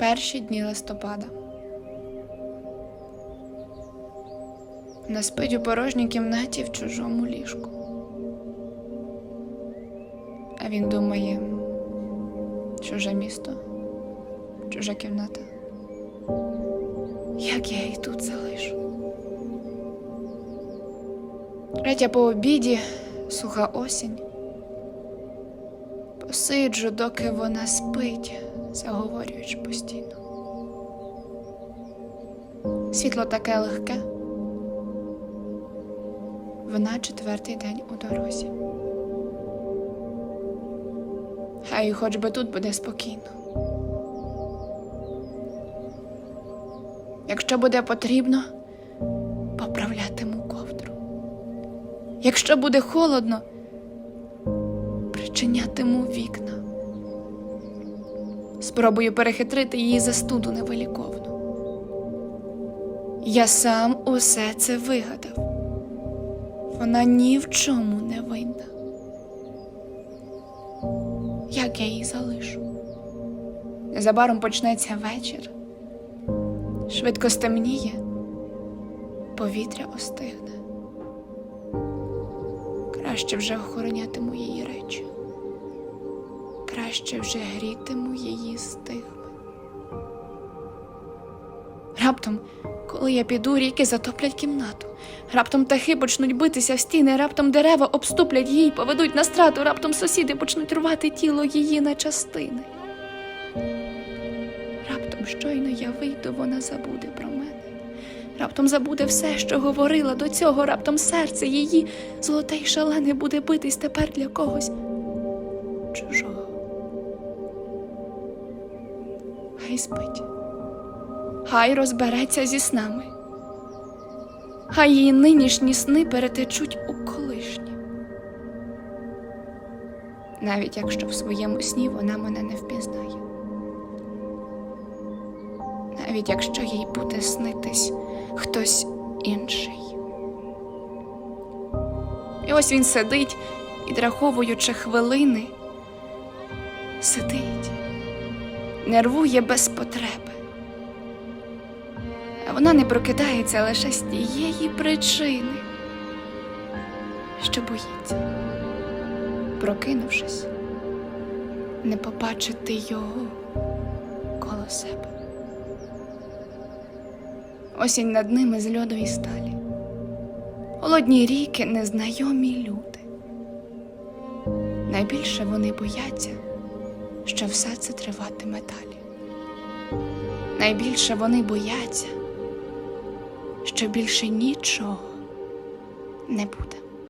Перші дні листопада. Вона спить у порожній кімнаті в чужому ліжку. А він думає, чуже місто, чужа кімната. Як я її тут залишу? Третя по обіді, суха осінь. Посиджу, доки вона спить, заговорюючи постійно. Світло таке легке. Вона четвертий день у дорозі. Хай хоч би тут буде спокійно. Якщо буде потрібно, поправлятиму ковдру. Якщо буде холодно, причинятиму вікна. Спробую перехитрити її застуду невиліковну. Я сам усе це вигадав. Вона ні в чому не винна. Як я її залишу? Незабаром почнеться вечір. Швидко стемніє, повітря остигне. Краще вже охоронятиму її речі. Краще вже грітиму її стигми. Раптом, коли я піду, ріки затоплять кімнату. Раптом птахи почнуть битися в стіни, раптом дерева обступлять її, поведуть на страту, раптом сусіди почнуть рвати тіло її на частини. Раптом щойно я вийду, вона забуде про мене. Раптом забуде все, що говорила до цього, раптом серце її золоте й шалене буде битись тепер для когось чужого. Хай спить, хай розбереться зі снами. Хай її нинішні сни перетечуть у колишні. Навіть якщо в своєму сні вона мене не впізнає. Навіть якщо їй буде снитись хтось інший. І ось він сидить, відраховуючи хвилини, сидить, нервує без потреби. Вона не прокидається лише з тієї причини, що боїться, прокинувшись, не побачити його коло себе. Осінь над ними з льоду і сталі, холодні ріки, незнайомі люди. Найбільше вони бояться, що все це триватиме далі. Найбільше вони бояться, що більше нічого не буде.